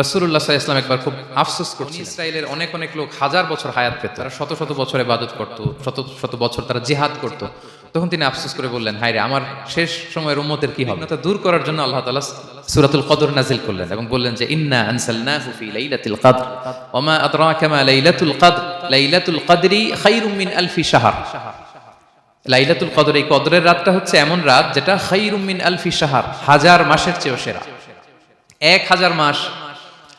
রসুল্লাহ ইসলাম একবার খুব আফসোস করছে ইসরায়েলের অনেক অনেক লোক হাজার বছর হায়াত পেত। তারা শত শত বছর ইবাদত করত শত শত বছর তারা জিহাদ করত। তখন তিনি আফসোস করে বললেন হায় রে আমার শেষ সময়ের উম্মতের কি হবে? তা দূর করার জন্য আল্লাহ তাআলা সূরাতুল কদর নাজিল করলেন এবং বললেন যে ইন্না আনসালনাহু ফি লাইলাতিল কদর। ওমা আদরাকা মা লাইলাতুল কদর। লাইলাতুল কদরি খায়রুম মিন আলফি শাহর। লাইলাতুল কদর এই কদরের রাতটা হচ্ছে এমন রাত যেটা খায়রুম মিন আলফি শাহর হাজার মাসের চেয়েও সেরা। এক হাজার মাস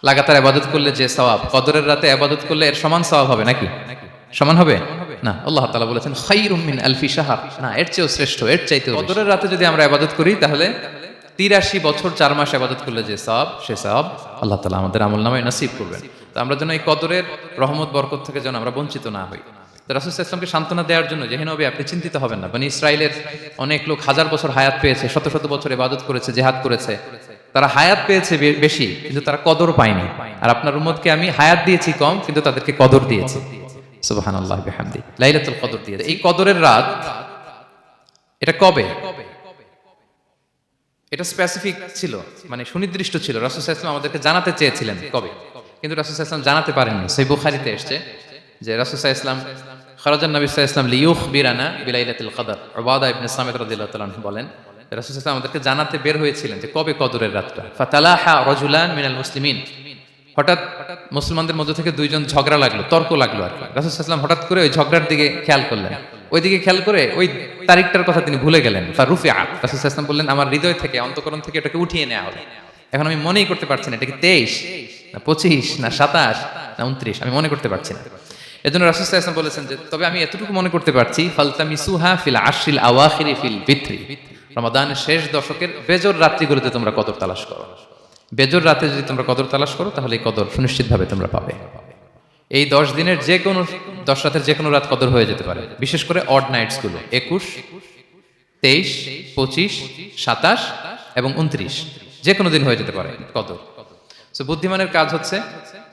লাগাতার আবাদত করলে যে সওয়াব, কদরের রাতে আবাদত করলে এর সমান সওয়াব হবে নাকি? সমান হবে? না, আল্লাহ তাআলা বলেছেন খায়রুম মিন আলফি শাহর। না, এর চেয়েও শ্রেষ্ঠ, এর চাইতে কদরের রাতে যদি আমরা আবাদত করি, তাহলে তিরাশি বছর চার মাস আবাদত করলে যে সওয়াব, সে সওয়াব আল্লাহ তাআলা আমাদের আমল নামায় নসিব করবেন। তো আমরা যেন এই কদরের রহমত, বরকত থেকে যেন আমরা বঞ্চিত না হই। রাসুল ইসলামকে সান্ত্বনা দেওয়ার জন্য যেহেন নবী, আপনি চিন্তিত হবেন না। মানে ইসরায়েলের অনেক লোক হাজার বছর হায়াত পেয়েছে, শত শত বছর ইবাদত করেছে, জেহাদ করেছে। তারা হায়াত পেয়েছে বেশি, কিন্তু তারা কদর পায়নি। আর আপনার উম্মতকে আমি হায়াত দিয়েছি কম, কিন্তু তাদেরকে কদর দিয়েছি। সুবহানাল্লাহ, বিহামদি। লাইলাতুল কদর দিয়েছে এই কদরের রাত, এটা কবে? এটা স্পেসিফিক ছিল মানে সুনির্দিষ্ট ছিল। রাসুল ইসলাম আমাদেরকে জানাতে চেয়েছিলেন কবে? কিন্তু রাসুল ইসলাম জানাতে পারেননি। সেই বুখারিতে এসছে যে রাসুল ইসলাম খরাজান নবী ইসলাম লিউখ বিরানা বিলাইলাতুল কদর। ওবাদা ইবনে সামিত রাদিয়াল্লাহু তাআলা বলেন রাসুল আমাদেরকে জানাতে বের হয়েছিলেন যে কবে কদরের রাতটা। ফাতালাহা রাজুলান মিনাল মুসলিমিন। হঠাৎ মুসলমানদের মধ্যে থেকে দুইজন ঝগড়া লাগল, তর্ক লাগল আর কি। রাসুল ইসলাম হঠাৎ করে ওই ঝগড়ার দিকে খেয়াল করলেন। ওই দিকে খেয়াল করে ওই তারিখটার কথা তিনি ভুলে গেলেন। ফারুফি আট রাসুল বললেন, আমার হৃদয় থেকে, অন্তকরণ থেকে এটাকে উঠিয়ে নেওয়া হবে। এখন আমি মনেই করতে পারছি না, এটা কি তেইশ, না পঁচিশ, না সাতাশ, না উনত্রিশ, আমি মনে করতে পারছি না। এজন্য রাসুল ইসলাম বলেছেন যে, তবে আমি এতটুকু মনে করতে পারছি, ফালতামিসুহা ফিল আশিল আওয়াখিরি ফিল বিত্রি রমাদানের শেষ দশকের বেজর রাত্রিগুলোতে তোমরা কদর তালাশ করো। বেজর রাতে যদি তোমরা কদর তালাশ করো, তাহলে এই কদর সুনিশ্চিতভাবে তোমরা পাবে। এই দশ দিনের যে কোনো, দশ রাতের যে কোনো রাত কদর হয়ে যেতে পারে। বিশেষ করে অড নাইটসগুলো একুশ, তেইশ, পঁচিশ, সাতাশ এবং উনত্রিশ। যে কোনো দিন হয়ে যেতে পারে কদর। তো বুদ্ধিমানের কাজ হচ্ছে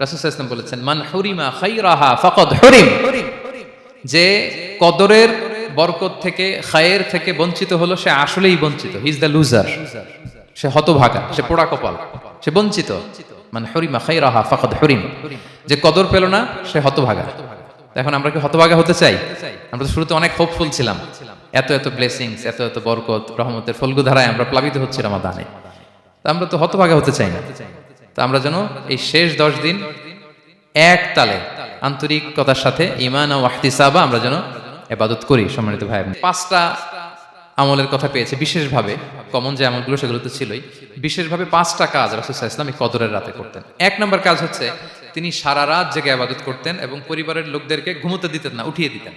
রাসুল ইসলাম বলেছেন, মান হরিমা খাইরাহা ফাকদ হরিম। যে কদরের বরকত থেকে, খায়ের থেকে বঞ্চিত হলো, সে আসলেই বঞ্চিত। হি ইজ দ্য লুজার সে হতভাগা, সে পোড়া কপাল। সে বঞ্চিত। মানে হরিমা খাইরাহা ফাকদ হরিম। যে কদর পেল না, সে হতভাগা। এখন আমরা কি হতভাগা হতে চাই? আমরা তো শুরুতে অনেক হোপফুল ছিলাম। এত এত ব্লেসিংস এত এত বরকত, রহমতের ফলগু ধারায় আমরা প্লাবিত হচ্ছি রামাদানে। আমরা তো হতভাগা হতে চাই না। তা আমরা যেন এই শেষ দশ দিন এক তালে আন্তরিকতার সাথে ইমান ও ওয়াহতিসাবা আমরা যেন এবাদত করি, সম্মানিত ভাই পাঁচটা আমলের কথা পেয়েছে, বিশেষভাবে কমন যে আমলগুলো সেগুলো তো ছিলই। বিশেষভাবে পাঁচটা কাজ রাসুসাহ ইসলাম কদরের রাতে করতেন। এক নম্বর কাজ হচ্ছে তিনি সারা রাত জেগে আবাদত করতেন এবং পরিবারের লোকদেরকে ঘুমোতে দিতেন না, উঠিয়ে দিতেন।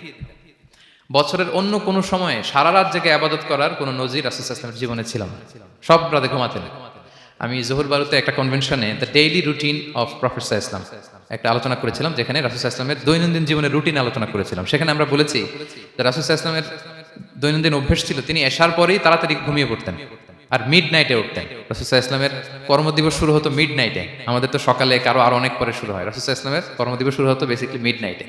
বছরের অন্য কোনো সময়ে সারা রাত জেগে আবাদত করার কোনো নজির রাসুল ইসলামের জীবনে ছিল না। সব রাতে ঘুমাতেন। আমি জহুর বারুতে একটা কনভেনশনে the daily routine of professor Islam একটা আলোচনা করেছিলাম, যেখানে রাসুল ইসলামের দৈনন্দিন জীবনের রুটিন আলোচনা করেছিলাম। সেখানে আমরা বলেছি যে রাসুল ইসলামের দৈনন্দিন অভ্যেস ছিল, তিনি এসার পরেই তাড়াতাড়ি ঘুমিয়ে পড়তেন আর মিড নাইটে উঠতেন রাসুসাহ ইসলামের কর্মদিবস শুরু হতো মিড নাইটে আমাদের তো সকালে কারও আরও অনেক পরে শুরু হয়। রাসুসাহ ইসলামের কর্মদিবস শুরু হতো বেসিক্যালি মিড নাইটে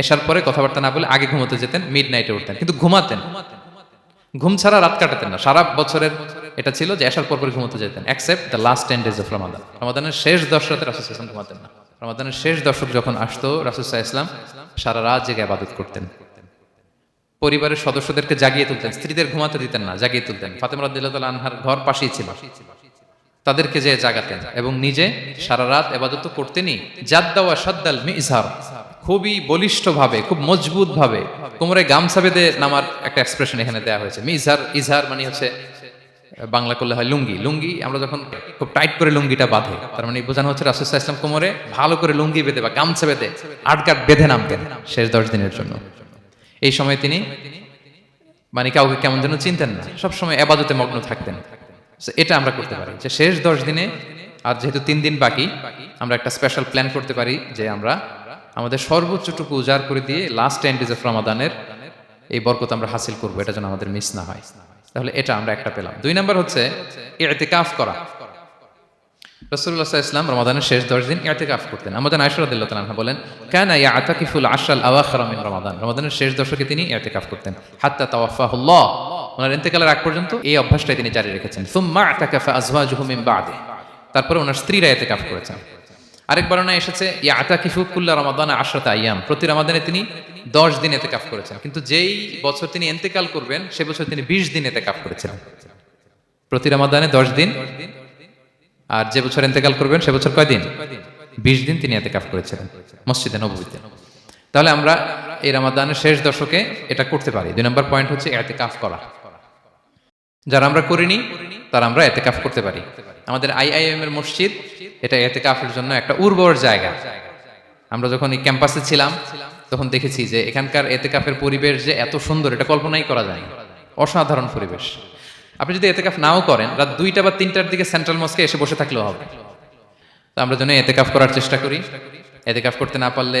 এসার পরে কথাবার্তা না বলে আগে ঘুমোতে যেতেন মিড নাইটে উঠতেন। কিন্তু ঘুমাতেন। ঘুম ছাড়া রাত কাটাতেন না। সারা বছরের এটা ছিল যে আসার পর পর ঘুমোতে যেতেন except the last ten days of Ramadan রমাদানের শেষ দশ রাতে রাসুল ইসলাম ঘুমাতেন না। রমাদানের শেষ দশক যখন আসতো রাসুসাহ ইসলাম সারা রাত জেগে আবাদত করতেন। পরিবারের সদস্যদেরকে জাগিয়ে তুলতেন, স্ত্রীদের ঘুমাতে দিতেন না, জাগিয়ে তুলতেন। ফাতেমা রাদিয়াল্লাহু আনহার ঘর পাশেই ছিল। তাদেরকে যে জাগাতেন এবং নিজে সারা রাত এবাদত করতেনই। জাদ্দা ওয়া সাদ্দাল মিজহার খুবই বলিষ্ঠভাবে, খুব মজবুত ভাবে কোমরে গামছা বেঁধে নামার একটা এক্সপ্রেশন এখানে দেওয়া হয়েছে। মিজহার ইজহার মানে হচ্ছে বাংলা করলে হয় লুঙ্গি। লুঙ্গি আমরা যখন খুব টাইট করে লুঙ্গিটা বাঁধে, তার মানে বোঝানো হচ্ছে রাসুসাহ ইসলাম কোমরে ভালো করে লুঙ্গি বেঁধে বা গামছা বেঁধে আটকাট বেঁধে নামতেন শেষ দশ দিনের জন্য। এই সময় তিনি মানে কাউকে কেমন যেন চিনতেন না, সবসময় এবাদতে মগ্ন থাকতেন। এটা আমরা করতে পারি যে শেষ দশ দিনে, আর যেহেতু তিন দিন বাকি, আমরা একটা স্পেশাল প্ল্যান করতে পারি যে আমরা আমাদের সর্বোচ্চটুকু উজাড় করে দিয়ে লাস্ট টেন ডেজ অফ রমাদানের এই বরকত আমরা হাসিল করব, এটা যেন আমাদের মিস না হয়। তাহলে এটা আমরা একটা পেলাম। দুই নম্বর হচ্ছে ইতিকাফ করা। রসুল্লাহ ইসলাম শেষ করতেন। বলেন, কেন ইয়া আতাকিফুল রমাদান। শেষ দশকে তিনি করতেন। ওনার ইন্তেকালের পর্যন্ত এই অভ্যাসটাই তিনি জারি রেখেছেন। তারপরে ওনার স্ত্রীরা ইতিকাফ করেছেন। আরেক বর্ণনা এসেছে ইয়া আতাকিফু কুল্লা রমাদান আশরাত আইয়াম। প্রতি রমাদানে তিনি দশ দিন এতেকাফ করেছেন। কিন্তু যেই বছর তিনি ইন্তেকাল করবেন, সে বছর তিনি বিশ দিন এতেকাফ করেছেন। প্রতি রমাদানে দশ দিন। আর যে বছর ইন্তেকাল করবেন, সে বছর কয়দিন? বিশ দিন তিনি এতেকাফ করেছিলেন মসজিদে নবীতে তাহলে আমরা এই রামাদানের শেষ দশকে এটা করতে পারি। দুই নম্বর পয়েন্ট হচ্ছে এতেকাফ করা। যারা আমরা করিনি তারা আমরা এতেকাফ করতে পারি। আমাদের আইআইএম এর মসজিদ, এটা এতেকাফের জন্য একটা উর্বর জায়গা। আমরা যখন এই ক্যাম্পাসে ছিলাম, তখন দেখেছি যে এখানকার এতেকাফের পরিবেশ যে এত সুন্দর, এটা কল্পনাই করা যায় অসাধারণ পরিবেশ। আপনি যদি এতেকাফ নাও করেন, রাত দুইটা বা তিনটার দিকে সেন্ট্রাল মস্কে এসে বসে থাকলেও হবে। তো আমরা যেন এতেকাফ করার চেষ্টা করি। এতেকাফ করতে না পারলে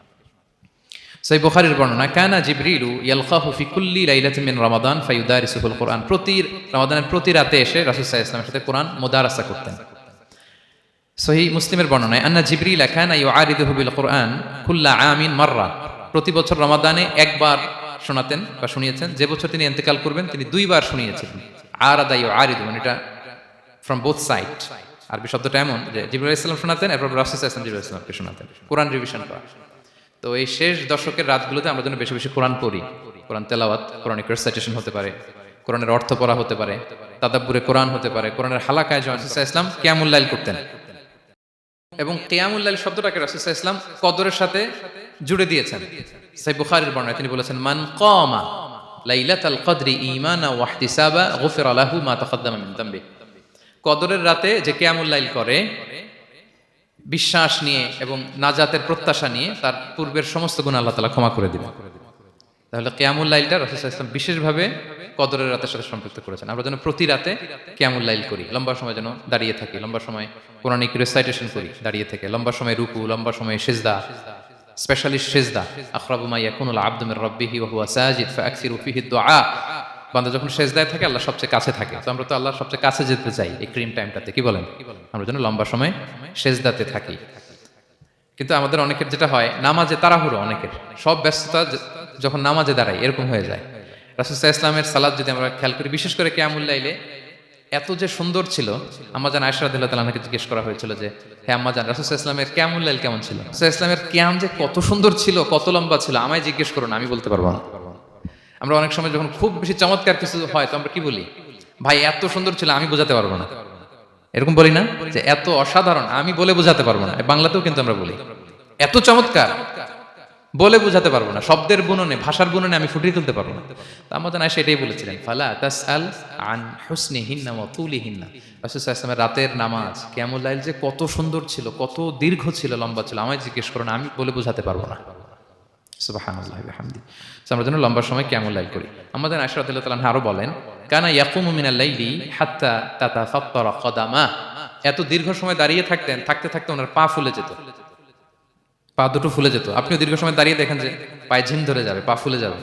সেই বুখারীর বর্ণনা, কানা জিবরিলু ইয়ালকাহু ফি কুল্লি লাইলাতিন মিন রমাদান ফায়ুদারিসুহুল কোরআন। প্রতি রমাদানের প্রতি রাতে এসে রাসূল আলাইহি ওয়াসাল্লামের সাথে কোরআন মুদারাসা করতেন। সহি মুসলিমের বর্ণনায়, আন্না জিবরিল কানা ইউআরিদুহু বিল কোরআন কুল্লা আমিন মাররা। প্রতি বছর রমাদানে একবার শোনাতেন বা শুনিয়েছেন। যে বছর তিনি ইন্তেকাল করবেন, তিনি দুইবার শুনিয়েছিলেন আরাদা ইউআরিদু মানে এটা ফ্রম বোথ সাইড আরবি শব্দটা এমন যে জিবরুল ইসলাম শোনাতেন, এরপর রাসূল ইসলাম জিবরুল ইসলামকে শোনাতেন। কোরআন রিভিশন করা। তো এই শেষ দশকের রাতগুলোতে আমরা যেন বেশি বেশি কোরআন পড়ি। কোরআন তেলাওয়াত কোরআনিক রেসাইটেশন হতে পারে, কোরআনের অর্থ পড়া হতে পারে, তাদাব্বুরে কোরআন হতে পারে, কোরআনের হালাকায় জয় ইসলাম কিয়ামুল্লাইল করতেন। এবং কিয়ামুল্লাইল শব্দটাকে রাসুসাহ ইসলাম কদরের সাথে জুড়ে দিয়েছেন। সাই বুখারীর বর্ণায় তিনি বলেছেন, মান কমা লাইলাতাল কদরি ঈমানা ওয়া ইহতিসাবা, গুফিরা লাহু মা তাকাদ্দামা মিন কদরের রাতে যে কিয়ামুল্লাইল করে বিশ্বাস নিয়ে এবং নাজাতের প্রত্যাশা নিয়ে তার পূর্বের সমস্ত গুণ আল্লাহ তালা ক্ষমা করে দিবেন। তাহলে কেয়ামুল লাইলটা রসুল ইসলাম বিশেষভাবে কদরের রাতের সাথে সম্পৃক্ত করেছেন। আমরা যেন প্রতি রাতে লাইল করি, লম্বা সময় যেন দাঁড়িয়ে থাকি, লম্বা সময় কোরআনিক রেসাইটেশন করি, দাঁড়িয়ে থেকে, লম্বা সময় রুকু, লম্বা সময় সেজদা স্পেশালি সেজদা, আখরাবু মা ইয়াকুনুল আবদু মির রাব্বিহি ওয়া হুয়া সাজিদ ফাআকসিরু ফিহি দুআ বান্দা যখন সেজদায় থাকে, আল্লাহ সবচেয়ে কাছে থাকে। তো আমরা তো আল্লাহ সবচেয়ে কাছে যেতে চাই এই ক্রিম টাইমটাতে কি বলেন? আমরা যেন লম্বা সময় সেজদাতে থাকি। কিন্তু আমাদের অনেকের যেটা হয়, নামাজে তাড়াহুড়ো অনেকের। সব ব্যস্ততা যখন নামাজে দাঁড়াই এরকম হয়ে যায়। রাসুসাহ ইসলামের সালাদ যদি আমরা খেয়াল করি, বিশেষ করে কেয়ামুল্লাইলে এত যে সুন্দর ছিল আমাজান আয়সারাদিল্লাহ তালাকে জিজ্ঞেস করা হয়েছিল যে হ্যাঁ আম্মাজান রাসুসাহ ইসলামের কেয়ামুল্লাইল কেমন ছিল? রাসুসাহ ইসলামের কেয়াম যে কত সুন্দর ছিল, কত লম্বা ছিল, আমায় জিজ্ঞেস করুন আমি বলতে পারব না। আমরা অনেক সময় যখন খুব বেশি চমৎকার কিছু হয়, তো আমরা কি বলি? ভাই, এত সুন্দর ছিল, আমি বোঝাতে পারব না। এরকম বলি না যে, এত অসাধারণ, আমি বলে বোঝাতে পারব না। বাংলাতেও কিন্তু আমরা বলি, এত চমৎকার, বলে বোঝাতে পারব না। শব্দের বুননে, ভাষার বুননে আমি ফুটিয়ে তুলতে পারব না। তো আমাদের না সেটাই বলেছিলেন, ফালা তাস আল আন হুসনি হিন্না তুলি হিন্না রাসুসাল্লামের রাতের নামাজ কেমুল্লাইল যে কত সুন্দর ছিল, কত দীর্ঘ ছিল, লম্বা ছিল, আমায় জিজ্ঞেস করো না, আমি বলে বোঝাতে পারব না। আমরা যেন লম্বা সময় কেমন লাইল করি। আমাদের আশরাতুল্লাহ তাআলা আরও বলেন কানা ইয়াকুমু মিনাল লাইলি হাত্তা তাতাফাত্তারা কদামা। এত দীর্ঘ সময় দাঁড়িয়ে থাকতেন থাকতে থাকতে ওনার পা ফুলে যেত। পা দুটো ফুলে যেত। আপনিও দীর্ঘ সময় দাঁড়িয়ে দেখেন যে পায়ে ঝিম ধরে যাবে পা ফুলে যাবে।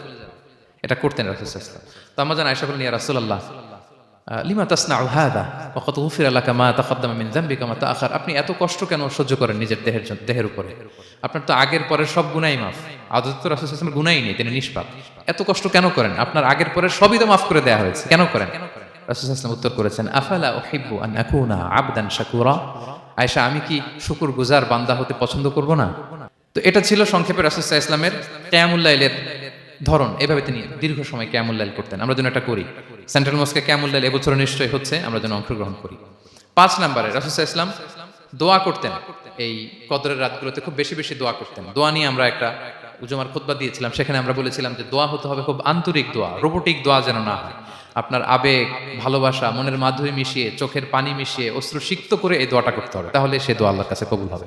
এটা করতেন রাসূলুল্লাহ তো আমরা জানি আয়েশা বলেন ইয়া রাসূলুল্লাহ আহ, লিমা তাসনাউ হাদা? ওয়া কত গুফিরা মা তাকাদ্দামা মিন তাআখার। আপনি এত কষ্ট কেন সহ্য করেন নিজের দেহের দেহের উপরে? আপনার তো আগের পরের সব গুনাই মাফ। আদত তো রাসূল গুনাই নেই, তিনি নিষ্পাপ। এত কষ্ট কেন করেন? আপনার আগের পরের সবই তো মাফ করে দেয়া হয়েছে। কেন করেন? উত্তর করেছেন, আফালা উহিব্বু আন আকুনা আবদান শাকুরা? আয়েশা, আমি কি শুকুর গুজার বান্দা হতে পছন্দ করব না? তো এটা ছিল সংক্ষেপে রাসূল ইসলামের কিয়ামুল্লাইলের ধরন। এভাবে তিনি দীর্ঘ সময় ক্যামুল্লাইল করতেন। আমরা যেন এটা করি। সেন্ট্রাল মস্কে ক্যামুল ক্যামুল্লাইল এবছর নিশ্চয়ই হচ্ছে, আমরা যেন অংশগ্রহণ করি। পাঁচ নম্বরে রাসুসা ইসলাম দোয়া করতেন, এই কদরের রাতগুলোতে খুব বেশি বেশি দোয়া করতেন। দোয়া নিয়ে আমরা একটা উজমার খুতবা দিয়েছিলাম, সেখানে আমরা বলেছিলাম যে দোয়া হতে হবে খুব আন্তরিক দোয়া, রোবোটিক দোয়া যেন না হয়। আপনার আবেগ, ভালোবাসা, মনের মাধুরী মিশিয়ে, চোখের পানি মিশিয়ে, অশ্রু সিক্ত করে এই দোয়াটা করতে হবে, তাহলে সে দোয়া আল্লাহর কাছে কবুল হবে।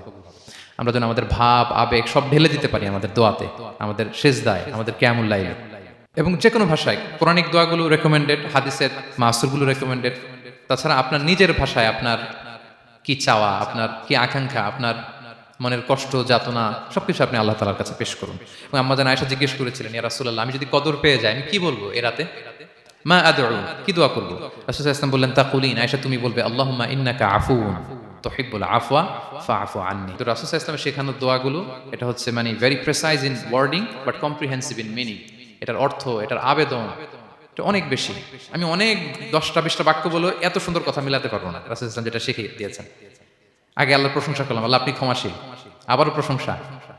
আমরা যেন আমাদের ভাব, আবেগ সব ঢেলে দিতে পারি আমাদের দোয়াতে, আমাদের শেষ দায় আমাদের ক্যামুল লাইলে এবং যে কোনো ভাষায় পৌরাণিক দোয়াগুলো রেকমেন্ডেড হাদিসের মাসুরগুলো রেকমেন্ডেড তাছাড়া আপনার নিজের ভাষায় আপনার কি চাওয়া, আপনার কি আকাঙ্ক্ষা, আপনার মনের কষ্ট, যাতনা, সবকিছু আপনি আল্লাহ তালার কাছে পেশ করুন। এবং আম্মাজান আয়সা জিজ্ঞেস করেছিলেন, ইয়া আমি যদি কদর পেয়ে যাই, আমি কি বলব এ রাতে? মা আদউ, কি দোয়া করব? রাসূল ইসলাম বললেন, তাকুলিন। আয়সা তুমি বলবে, আল্লাহুম্মা ইন্নাকা আফুউন তুহিব্বুল আফওয়া, ফাআফু আননি। তো রাসূল ইসলামের শেখানো দোয়াগুলো, এটা হচ্ছে মানে very precise in wording but comprehensive in meaning এটার অর্থ, এটার আবেদন, এটা অনেক বেশি। আমি অনেক দশটা বিশটা বাক্য বলে এত সুন্দর কথা মিলাতে পারব না, রাসূল ইসলাম যেটা শিখিয়ে দিয়েছেন। আগে আল্লাহর প্রশংসা করলাম, আল্লাহ আপনি ক্ষমাশীল। আবারও প্রশংসা,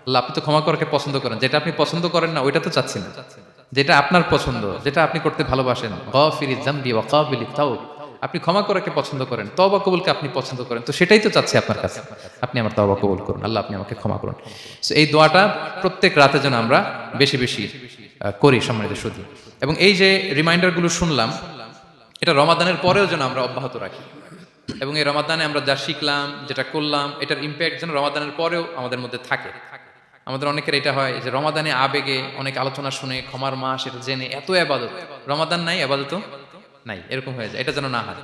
আল্লাহ আপনি তো ক্ষমা করাকে পছন্দ করেন। যেটা আপনি পছন্দ করেন না, ওইটা তো চাচ্ছি না যেটা আপনার পছন্দ, যেটা আপনি করতে ভালোবাসেন। তাও আপনি ক্ষমা করাকে পছন্দ করেন, তওবা কবুলকে আপনি পছন্দ করেন। তো সেটাই তো চাচ্ছি আপনার কাছে। আপনি আমার তওবা কবুল করুন, আল্লাহ আপনি আমাকে ক্ষমা করুন। এই দোয়াটা প্রত্যেক রাতে যেন আমরা বেশি বেশি করি সম্মানিত সুধী এবং এই যে রিমাইন্ডারগুলো শুনলাম, এটা রমাদানের পরেও যেন আমরা অব্যাহত রাখি। এবং এই রমাদানে আমরা যা শিখলাম, যেটা করলাম, এটার ইম্প্যাক্ট যেন রমাদানের পরেও আমাদের মধ্যে থাকে। আমাদের অনেকের এটা হয় যে রমাদানে আবেগে অনেক আলোচনা শুনে, ক্ষমার মাস এটা জেনে এত আবাদত। রমাদান নাই, আবাদত নাই, এরকম হয়ে যায়। এটা যেন না হয়।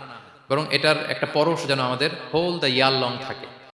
বরং এটার একটা পরশ যেন আমাদের হোল দ্য ইয়ার লং থাকে।